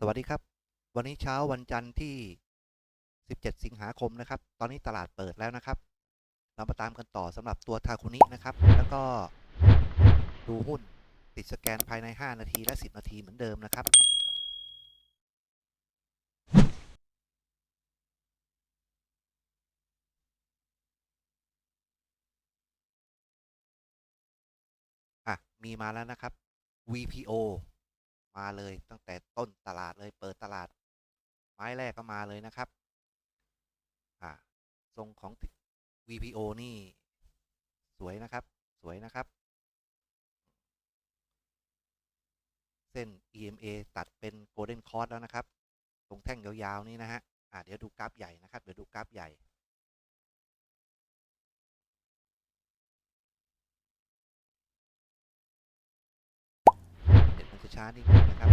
สวัสดีครับ วันนี้เช้าวันจันทร์ที่ 17 สิงหาคมนะครับ ตอนนี้ตลาดเปิดแล้วนะครับ เรามาตามกันต่อสำหรับตัวทาคุนินะครับ แล้วก็ดูหุ้นติดสแกนภายใน 5 นาทีและ 10 นาทีเหมือนเดิมนะครับอะมีมาแล้วนะครับ VPO มาเลยตั้งแต่ต้นตลาดเลยเปิดตลาด ไม้แรกก็มาเลยนะครับอ่าทรงของ VPO นี่ สวยนะครับ สวยนะครับ เส้น EMA ตัดเป็น Golden Cross แล้วนะครับ ตรงแท่งยาวๆ นี่นะฮะอ่าเดี๋ยวดูกราฟใหญ่นะครับ เดี๋ยวดูกราฟใหญ่ ช้านิดนึงนะครับ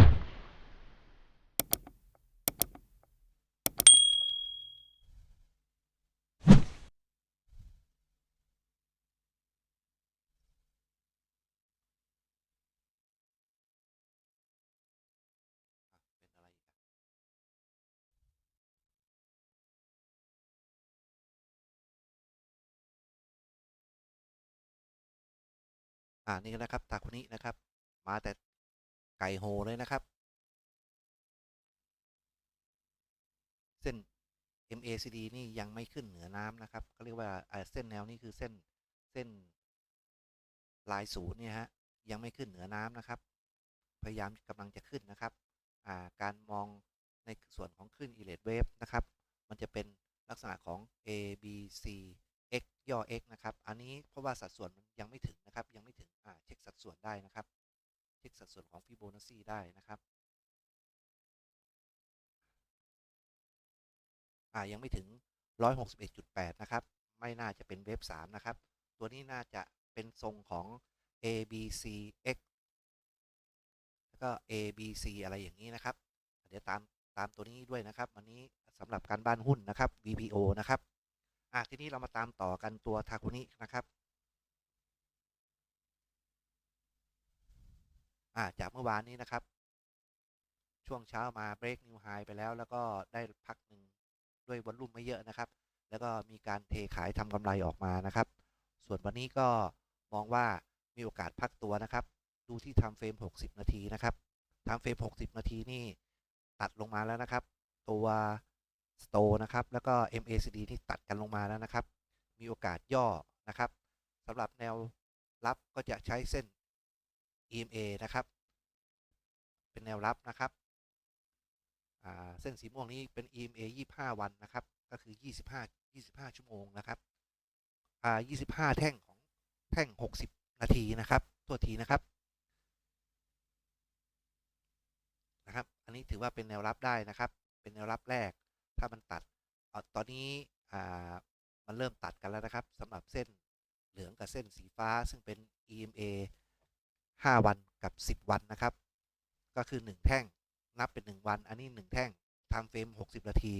อ่านี่นะครับตาคุนินะครับ มาแต่ ไก่โหเลยนะครับ เส้น MACD นี่ยังไม่ขึ้นเหนือน้ำนะครับเขาเรียกว่าเส้นแนวนี้คือเส้นเส้นลายศูนย์เนี่ยฮะยังไม่ขึ้นเหนือน้ำนะครับ พยายามกำลังจะขึ้นนะครับาการมองในส่วนของคลื่น e l e t wave นะครับ มันจะเป็นลักษณะของ A B C x ย่อ x นะครับ อันนี้เพราะว่าสัดส่วนมันยังไม่ถึงนะครับ ยังไม่ถึง อ่า เช็คสัดส่วนได้นะครับ ช็คสัดส่วนของฟิโบนัชชีได้นะครับอ่ายังไม่ถึง 161.8 นะครับ ไม่น่าจะเป็นเวฟ3นะครับ ตัวนี้น่าจะเป็นทรงของ A B C X แล้วก็ A B C อะไรอย่างนี้นะครับ เดี๋ยวตามตามตัวนี้ด้วยนะครับ วันนี้สำหรับการบ้านหุ้นนะครับ VPO นะครับ อะทีนี้เรามาตามต่อกันตัวทาคุนินะครับ อ่าจากเมื่อวานนี้นะครับ ช่วงเช้ามา break new high ไปแล้ว แล้วก็ได้พักหนึ่งด้วยวอลลุ่มไม่เยอะนะครับ แล้วก็มีการเทขายทำกำไรออกมานะครับ ส่วนวันนี้ก็มองว่ามีโอกาสพักตัวนะครับ ดูที่ time frame 60 นาทีนะครับ time frame 60 นาทีนี่ตัดลงมาแล้วนะครับ ตัว store นะครับ แล้วก็ MACD ที่ตัดกันลงมาแล้วนะครับ มีโอกาสย่อนะครับสำหรับแนวรับก็จะใช้เส้น EMA นะครับ เป็นแนวรับนะครับเส้นสีม่วงนี้เป็น EMA 25 วันนะครับ ก็คือ 25 25 ชั่วโมงนะครับอ่า25 แท่งของแท่ง 60 นาทีนะครับ ตัวทีนะครับนะครับ อันนี้ถือว่าเป็นแนวรับได้นะครับ เป็นแนวรับแรก ถ้ามันตัดอตอนนี้มันเริ่มตัดกันแล้วนะครับสำหรับเส้นเหลืองกับเส้นสีฟ้าซึ่งเป็น EMA 5 วันกับ 10 วันนะครับ ก็คือ 1 แท่งนับเป็น 1 วัน อันนี้ 1 แท่ง time frame 60 นาที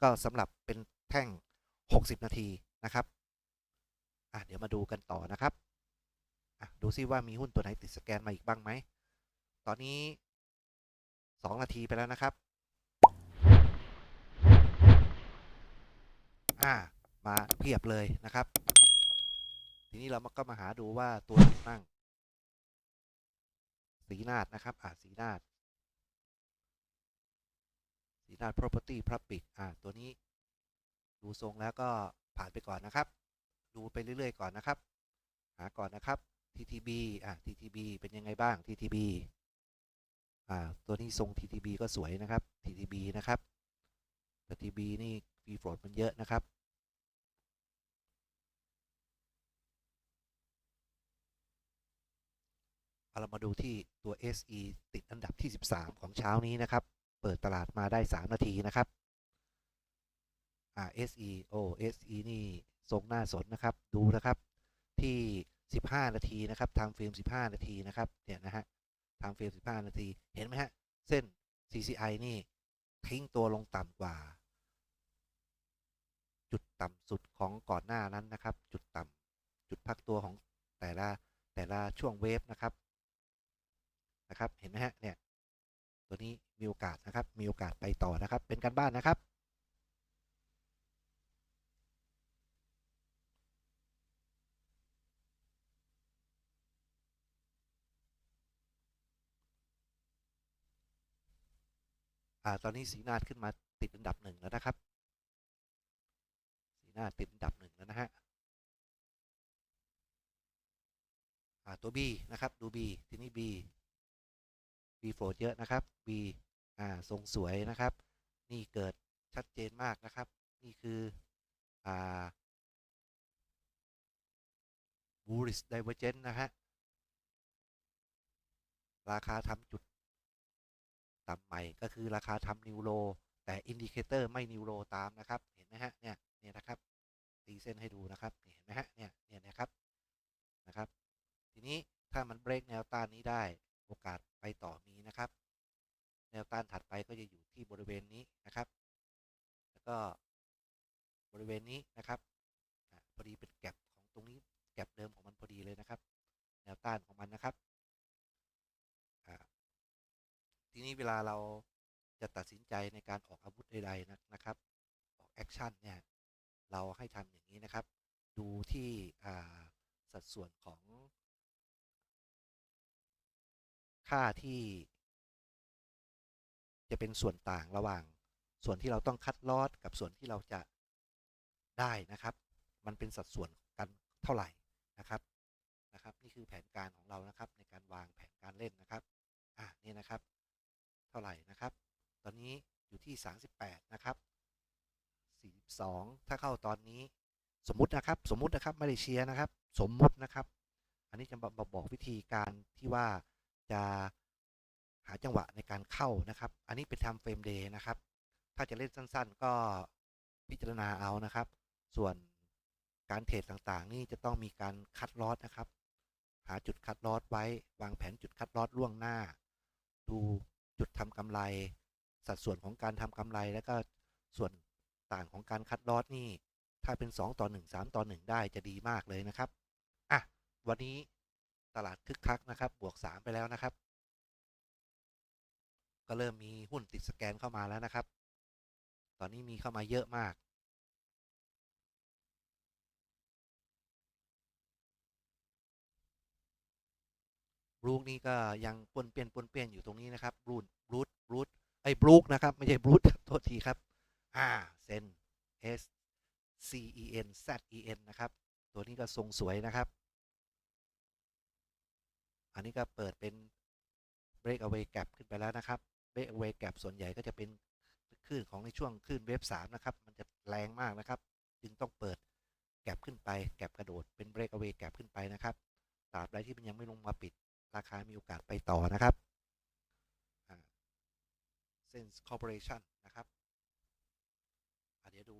ก็สำหรับเป็นแท่ง 60 นาทีนะครับอะเดี๋ยวมาดูกันต่อนะครับอะดูซิว่ามีหุ้นตัวไหนติดสแกนมาอีกบ้างไหม ตอนนี้ 2 นาทีไปแล้วนะครับอ่ามาเพียบเลยนะครับ ทีนี้เราก็มาหาดูว่าตัวไหนบ้าง สีนาดนะครับ อ่าสีนาดสีนาด property public อ่าตัวนี้ ดูทรงแล้วก็ผ่านไปก่อนนะครับ ดูไปเรื่อยๆก่อนนะครับ หาก่อนนะครับ TTB อ่า TTB เป็นยังไงบ้าง TTB อ่าตัวนี้ทรง TTB ก็สวยนะครับ TTB นะครับแต่ TTB นี่ฟีโฟลดมันเยอะนะครับ เอาเรามาดูที่ตัว SE ติดอันดับที่ 13 ของเช้านี้นะครับ เปิดตลาดมาได้ 3 นาทีนะครับอ่า SE โอ้ SE นี่ทรงหน้าสนนะครับ ดูนะครับที่ 15 นาทีนะครับทางเฟรม 15 นาทีนะครับ เนี่ยนะฮะทางเฟรม 15 นาที เห็นไหมฮะ เส้น CCI นี่ทิ้งตัวลงต่ำกว่า จุดต่ำสุดของก่อนหน้านั้นนะครับ จุดต่ำจุดพักตัวของแต่ละแต่ละช่วงเวฟนะครับ นะครับ เห็นไหมฮะ เนี่ย ตัวนี้มีโอกาสนะครับ มีโอกาสไปต่อนะครับ เป็นการบ้านนะครับ อ่า ตอนนี้สีนาดขึ้นมาติดอันดับหนึ่งแล้วนะครับ สีนาดติดอันดับหนึ่งแล้วนะฮะอ่าตัว B นะครับ ดู B ทีนี้ B B โฟลดเยอะนะครับ B อ่าทรงสวยนะครับ นี่เกิดชัดเจนมากนะครับ นี่คืออ่า bullish divergence นะฮะราคาทำจุดต่ำใหม่ก็คือราคาทำนิวโรแต่อินดิเคเตอร์ไม่นิวโรตามนะครับ เห็นไหมฮะเนี่ยเนี่ยนะครับตีเส้นให้ดูนะครับเห็นไหมฮะเนี่ยเนี่ยนะครับนะครับ ทีนี้ถ้ามันเบรกแนวต้านนี้ได้ โอกาสไปต่อมีนะครับ แนวต้านถัดไปก็จะอยู่ที่บริเวณนี้นะครับ แล้วก็บริเวณนี้นะครับพอดีเป็นแก็บของตรงนี้แก็บเดิมของมันพอดีเลยนะครับ แนวต้านของมันนะครับทีนี้เวลาเราจะตัดสินใจในการออกอาวุธใดๆนะครับ ออกแอคชั่นเนี่ยเราให้ทำอย่างนี้นะครับ ดูที่สัดส่วนของ ค่าที่ จะเป็นส่วนต่างระหว่าง ส่วนที่เราต้องคัดลอดกับส่วนที่เราจะได้นะครับ มันเป็นสัดส่วนกันเท่าไหร่นะครับนะครับ นี่คือแผนการของเรานะครับ ในการวางแผนการเล่นนะครับอะนี่นะครับ เท่าไหร่นะครับ ตอนนี้อยู่ที่ 38 นะครับ 42 ถ้าเข้าตอนนี้สมมุตินะครับ สมมุตินะครับไม่ได้เชียร์นะครับ สมมุตินะครับ อันนี้จะมาบอกวิธีการที่ว่า จะหาจังหวะในการเข้านะครับ อันนี้เป็นทำเฟรมเดย์นะครับ ถ้าจะเล่นสั้นๆ ก็พิจารณาเอานะครับ ส่วนการเทรดต่างๆ นี่จะต้องมีการคัดลอสนะครับ หาจุดคัดลอสไว้ วางแผนจุดคัดลอสล่วงหน้า ดูจุดทำกำไร สัดส่วนของการทำกำไร แล้วก็ส่วนต่างของการคัดลอสนี่ ถ้าเป็น 2 ต่อ 1 3 ต่อ 1 ได้จะดีมากเลยนะครับ อะ วันนี้ ตลาดคึกคักนะครับ บวก 3 ไปแล้วนะครับ ก็เริ่มมีหุ้นติดสแกนเข้ามาแล้วนะครับ ตอนนี้มีเข้ามาเยอะมากบรูคนี่ก็ยังปนเปียนปนเปียนอยู่ตรงนี้นะครับบรูดบรูดบรูดไอ้บรูคนะครับ ไม่ใช่บรูดโทษทีครับอ่าเซน S C E N Z E N นะครับ ตัวนี้ก็ทรงสวยนะครับ อันนี้ก็เปิดเป็น breakaway gap ขึ้นไปแล้วนะครับ breakaway gap ส่วนใหญ่ก็จะเป็นคลื่นของในช่วงคลื่นเวฟ3นะครับ มันจะแรงมากนะครับ จึงต้องเปิดแกลบขึ้นไป แกลบกระโดดเป็น breakaway gap ขึ้นไปนะครับตราบใดที่มันยังไม่ลงมาปิด ราคามีโอกาสไปต่อนะครับเซนส์คอร์ปอเรชันนะครับเดี๋ยวดู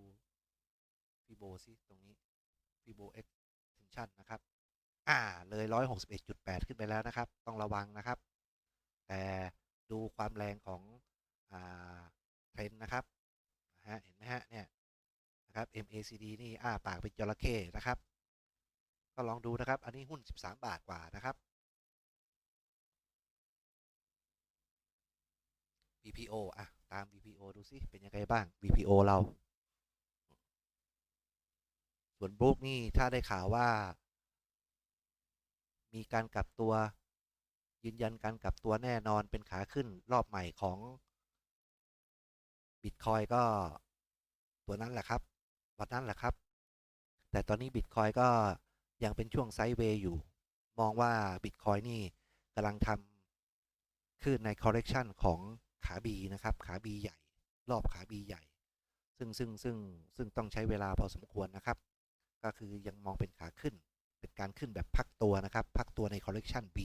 ฟีโบซิตรงนี้ฟีโบ อ็กเทนชันนะครับอ่าเลย161.8ขึ้นไปแล้วนะครับ ต้องระวังนะครับ แต่ดูความแรงของอ่าเทรนนะครับนะฮะเห็นไหมฮะเนี่ยนะครับ MACD นี่อ้าปากเป็นจระเข้นะครับ ก็ลองดูนะครับ อันนี้หุ้น 13 บาทกว่านะครับ BPO อะ ตาม BPO ดูซิเป็นยังไงบ้าง BPO เรา ส่วนบรูคนี่ถ้าได้ข่าวว่า มีการกลับตัว ยืนยันการกลับตัวแน่นอนเป็นขาขึ้นรอบใหม่ของบิตคอยก็ตัวนั้นแหละครับวันนั้นแหละครับ แต่ตอนนี้บิตคอยก็ยังเป็นช่วงไซด์เวย์อยู่ มองว่าบิตคอยนี่กำลังทำขึ้นในคอร์เรคชันของขาบีนะครับ ขาบีใหญ่ รอบขาบีใหญ่ ซึ่งซึ่งซึ่งซึ่งต้องใช้เวลาพอสมควรนะครับ ก็คือยังมองเป็นขาขึ้น เป็นการขึ้นแบบพักตัวนะครับ พักตัวในคอร์เรคชัน B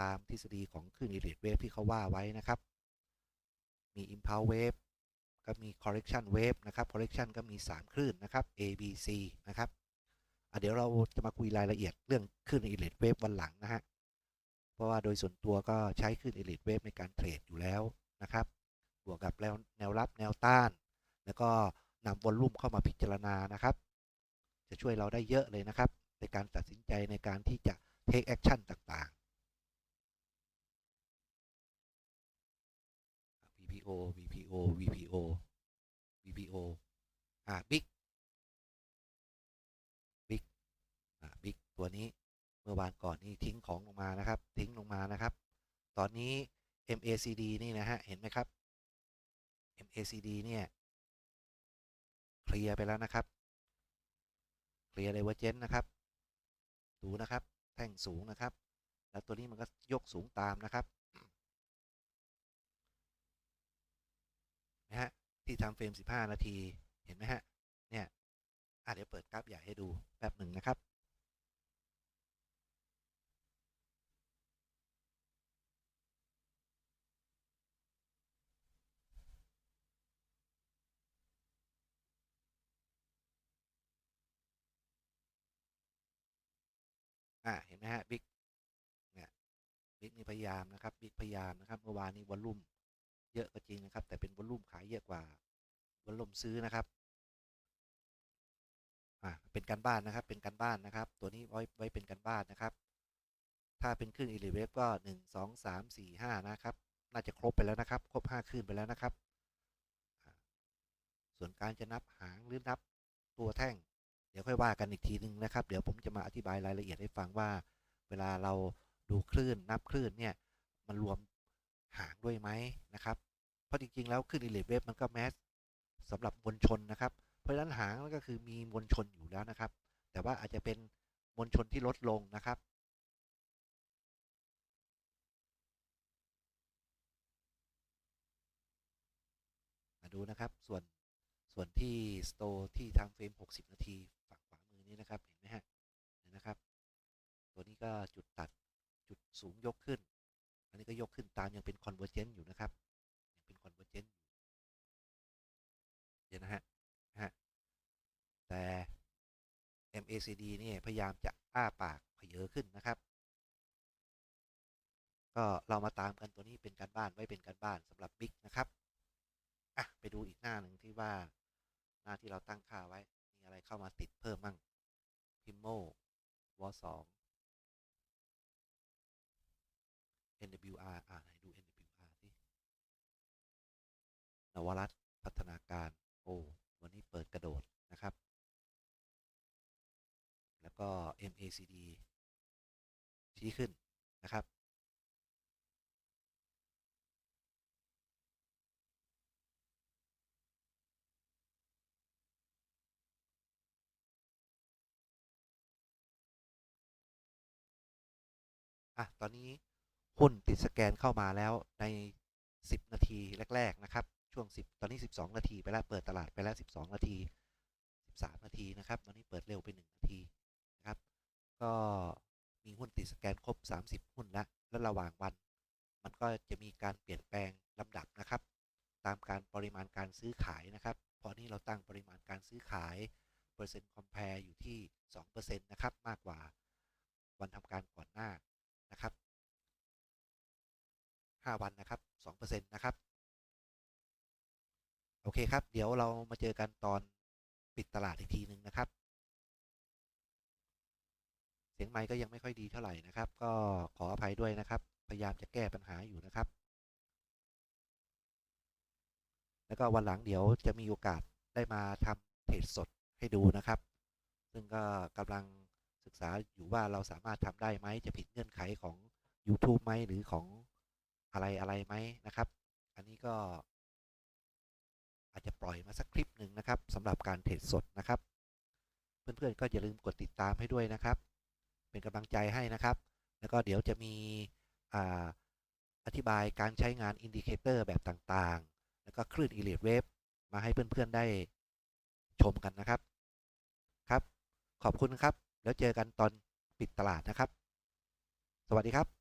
ตามทฤษฎีของคลื่นอิเล็กเวฟที่เขาว่าไว้นะครับ มี impulse wave ก็มี correction wave นะครับ correction ก็มี 3 คลื่นนะครับ A B C นะครับเดี๋ยวเราจะมาคุยรายละเอียดเรื่องคลื่นอิเล็กเวฟวันหลังนะฮะเพราะว่าโดยส่วนตัวก็ใช้คลื่นอิเล็กเวฟในการเทรดอยู่แล้วนะครับ บวกกับแล้วแนวรับแนวต้าน แล้วก็นำวอลลุ่มเข้ามาพิจารณานะครับ จะช่วยเราได้เยอะเลยนะครับ ในการตัดสินใจในการที่จะ take action ต่าง ๆ VPO VPO VPO VPO อ่า Big Big อ่า Big ตัวนี้เมื่อวานก่อนนี่ทิ้งของลงมานะครับ ทิ้งลงมานะครับ ตอนนี้ MACD นี่นะฮะ เห็นไหมครับ MACD เนี่ยเคลียร์ไปแล้วนะครับเคลียร์เลยว่าเจนนะครับ ดูนะครับ แท่งสูงนะครับ แล้วตัวนี้มันก็ยกสูงตามนะครับนะฮะที่ทำเฟรม 15 นาทีเห็นไหมฮะเนี่ยอะเดี๋ยวเปิดกราฟใหญ่ให้ดูแป๊บหนึ่งนะครับ อ่าเห็นไหมฮะบิ๊กเนี่ยบิ๊กนี่พยายามนะครับบิ๊กพยายามนะครับเมื่อวานนี้วอลลุ่มเยอะก็จริงนะครับ แต่เป็นวอลลุ่มขายเยอะกว่าวอลลุ่มซื้อนะครับอ่าเป็นการบ้านนะครับ เป็นการบ้านนะครับ ตัวนี้ไว้ไว้เป็นการบ้านนะครับ ถ้าเป็นคลื่นอีเลเวฟก็หนึ่งสองสามสี่ห้านะครับ น่าจะครบไปแล้วนะครับ ครบห้าคลื่นไปแล้วนะครับ ส่วนการจะนับหางหรือนับตัวแท่ง เดี๋ยวค่อยว่ากันอีกทีนึงนะครับ เดี๋ยวผมจะมาอธิบายรายละเอียดให้ฟังว่า เวลาเราดูคลื่นนับคลื่นเนี่ยมันรวมหางด้วยไหมนะครับ เพราะจริงๆ แล้วคลื่นอิเล็กเวฟมันก็แมสสำหรับมวลชนนะครับ เพราะฉะนั้นหางก็คือมีมวลชนอยู่แล้วนะครับ แต่ว่าอาจจะเป็นมวลชนที่ลดลงนะครับมาดูนะครับส่วนส่วนที่สโตที่ทำเฟรม 60 นาที นี้นะครับเห็นไหมฮะเห็นนะครับ ตัวนี้ก็จุดตัดจุดสูงยกขึ้น อันนี้ก็ยกขึ้นตามยังเป็นคอนเวอร์เจนต์อยู่นะครับยังเป็นคอนเวอร์เจนต์อยู่เดี๋ยวนะฮะนะฮะแต่ MACD นี่พยายามจะอ้าปากเผยขึ้นนะครับ ก็เรามาตามกันตัวนี้เป็นการบ้านไว้เป็นการบ้านสำหรับบิ๊กนะครับอะไปดูอีกหน้าหนึ่งที่ว่าหน้าที่เราตั้งค่าไว้มีอะไรเข้ามาติดเพิ่มบ้าง พิมโมวสอง NWR อ่าไหนดู NWR สินวรัตพัฒนาการ โอ้ วันนี้เปิดกระโดดนะครับ แล้วก็ MACD ชี้ขึ้นนะครับ อะตอนนี้หุ้นติดสแกนเข้ามาแล้วใน 10 นาทีแรก ๆ นะครับ ช่วง 10 ตอนนี้ 12 นาที ไปแล้วเปิดตลาดไปแล้ว 12 นาที 13 นาทีนะครับตอนนี้เปิดเร็วไป1นาทีนะครับ ก็มีหุ้นติดสแกนครบ 30 หุ้นแล้วแล้วระหว่างวัน มันก็จะมีการเปลี่ยนแปลงลำดับนะครับ ตามการปริมาณการซื้อขายนะครับเพราะนี้เราตั้งปริมาณการซื้อขายเปอร์เซ็นต์คอมเพลอยู่ที่2%นะครับมากกว่าวันทำการก่อนหน้า นะครับ 5 วันนะครับ2%นะครับ โอเคครับ เดี๋ยวเรามาเจอกันตอนปิดตลาดอีกทีหนึ่งนะครับ เสียงไมค์ก็ยังไม่ค่อยดีเท่าไหร่นะครับ ก็ขออภัยด้วยนะครับ พยายามจะแก้ปัญหาอยู่นะครับ แล้วก็วันหลังเดี๋ยวจะมีโอกาสได้มาทำเทรดสดให้ดูนะครับ ซึ่งก็กำลัง ศึกษาอยู่ว่าเราสามารถทำได้ไหมจะผิดเงื่อนไขของ YouTube ไหมหรือของอะไรอะไรไหมนะครับ อันนี้ก็ อาจจะปล่อยมาสักคลิปหนึ่งนะครับสำหรับการเทรดสดนะครับ เพื่อนๆก็อย่าลืมกดติดตามให้ด้วยนะครับ เป็นกำลังใจให้นะครับ แล้วก็เดี๋ยวจะมีอาอธิบายการใช้งานอินดิเคเตอร์แบบต่างๆ แล้วก็คลื่นอิเล็กเวฟมาให้เพื่อนๆได้ชมกันนะครับครับ ขอบคุณครับ แล้วเจอกันตอนปิดตลาดนะครับ สวัสดีครับ